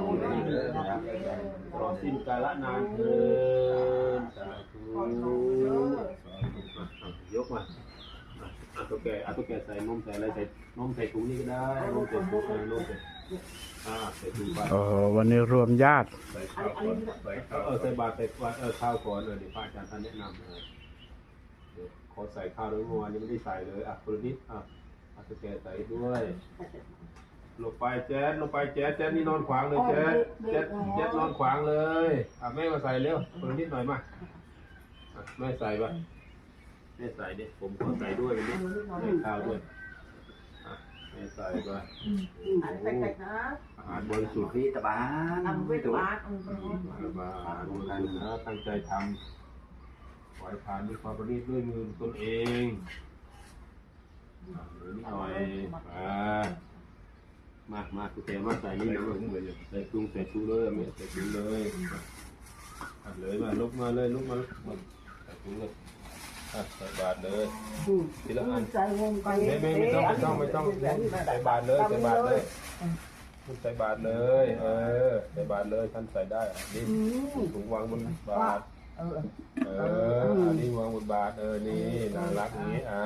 ธุเลยนะครับตลอดสิ้นกาลนานเทินสาธุยกมาอะตัวแกอะตัวแกใส่นมใส่อะไรใส่นมใส่ถุงนี่ก็ได้นมใส่ถุงนมใส่อ่าใส่ถุงไปโอ้โหวันนี้รวมญาติ ใส่ข้าวก่อนใส่ข้าวเออใส่บาตรใส่เออข้าวก่อนเลยเดี๋ยวพระอาจารย์ท่านแนะนำเออเดี๋ยขอใส่ข้าวด้วยเมื่อวานยังไม่ได้ใส่เลยอะคนนิดอะอะตัวแกใส่ด้วย ลงไปแจ๊ดลงไปแจ๊ดแจ๊ดนี่นอนขวางเลยแจ๊ดแจ๊ดแจ๊ดนอนขวางเลยอะแม่มาใส่เร็วคนละนิดหน่อยมาอะแม่ใส่ไปแม่ใส่ดิผมขอใส่ด้วยวันนี้ใส่ข้าวด้วยอะแม่ใส่ไปใส่ๆนะอาหารบริสุทธิ์พี่ตะบานทำเวทบาทอืมมาดูกันนะตั้งใจทำไหวทานด้วยความประณีตด้วยมือตนเองอะเหลือนิดหน่อยอ่า มามาคุณแกมาใส่นี่นะใส่ปรุงใส่ชูเลยไม่ใส่ถุงเลยอะเลยมาลุกมาเลยลุกมาลุกมาใส่ถุงเลยอะใส่บาทเลยทีละอันใจวงไปไม่ไม่ไม่ต้องไม่ต้องไม่ต้องใส่บาทเลยใส่บาทเลยคุณใส่บาทเลย เออใส่บาทเลยท่านใส่ได้อะนี่ถุงวางบนบาทเออเอออันนี้วางบนบาทเออนี่น่ารักอย่างนี้อ่า